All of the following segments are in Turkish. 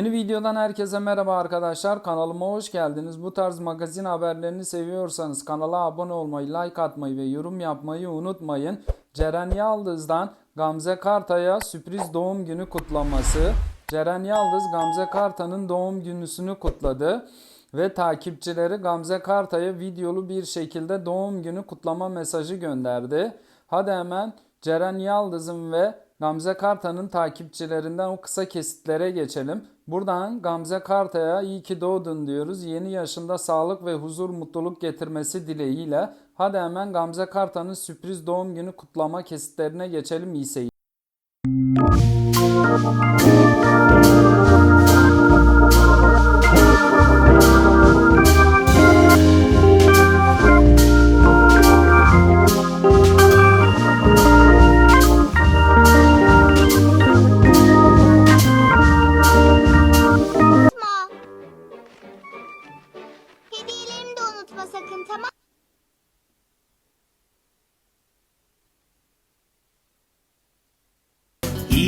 Yeni videodan herkese merhaba arkadaşlar. Kanalıma hoş geldiniz. Bu tarz magazin haberlerini seviyorsanız kanala abone olmayı, like atmayı ve yorum yapmayı unutmayın. Ceren Yaldız'dan Gamze Karta'ya sürpriz doğum günü kutlaması. Ceren Yaldız Gamze Karta'nın doğum günüsünü kutladı ve takipçileri Gamze Karta'ya videolu bir şekilde doğum günü kutlama mesajı gönderdi. Hadi hemen Ceren Yaldız'ın ve Gamze Karta'nın takipçilerinden o kısa kesitlere geçelim. Buradan Gamze Karta'ya iyi ki doğdun diyoruz. Yeni yaşında sağlık ve huzur, mutluluk getirmesi dileğiyle. Hadi hemen Gamze Karta'nın sürpriz doğum günü kutlama kesitlerine geçelim. İyi seyirler.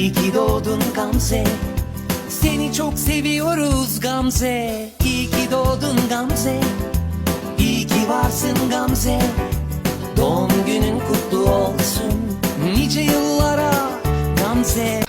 İyi ki doğdun Gamze. Seni çok seviyoruz Gamze. İyi ki doğdun Gamze. İyi ki varsın Gamze. Doğum günün kutlu olsun. Nice yıllara Gamze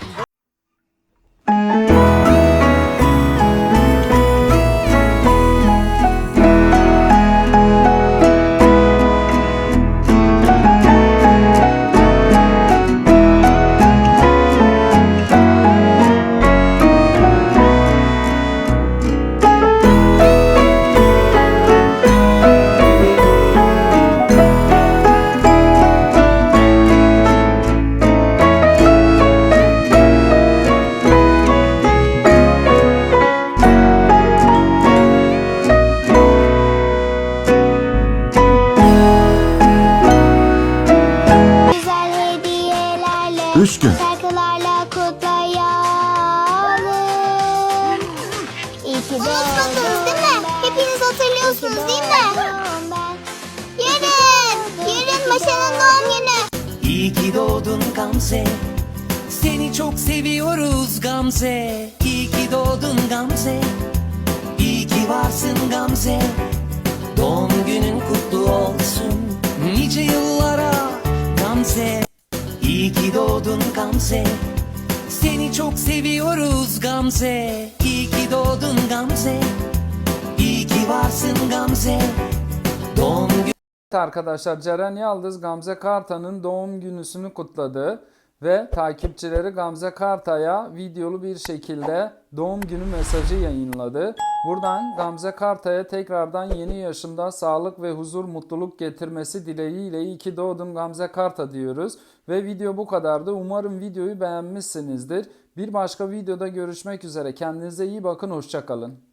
Üç gün. Şarkılarla kutlayalım. İyi ki Unutmadınız değil mi? Hepiniz hatırlıyorsunuz değil mi? Yarın Yarın Maşa'nın doğum günü. İyi ki doğdun Gamze. Seni çok seviyoruz Gamze. İyi ki doğdun Gamze. İyi ki varsın Gamze doğdun Gamze. Seni çok seviyoruz Gamze. İyi ki doğdun Gamze. İyi ki varsın Gamze. Doğum Evet arkadaşlar Ceren Yaldız Gamze Karta'nın doğum günüsünü kutladı ve takipçileri Gamze Karta'ya videolu bir şekilde doğum günü mesajı yayınladı. Buradan Gamze Karta'ya tekrardan yeni yaşında sağlık ve huzur, mutluluk getirmesi dileğiyle iyi ki doğdun Gamze Karta diyoruz. Ve video bu kadardı. Umarım videoyu beğenmişsinizdir. Bir başka videoda görüşmek üzere. Kendinize iyi bakın. Hoşçakalın.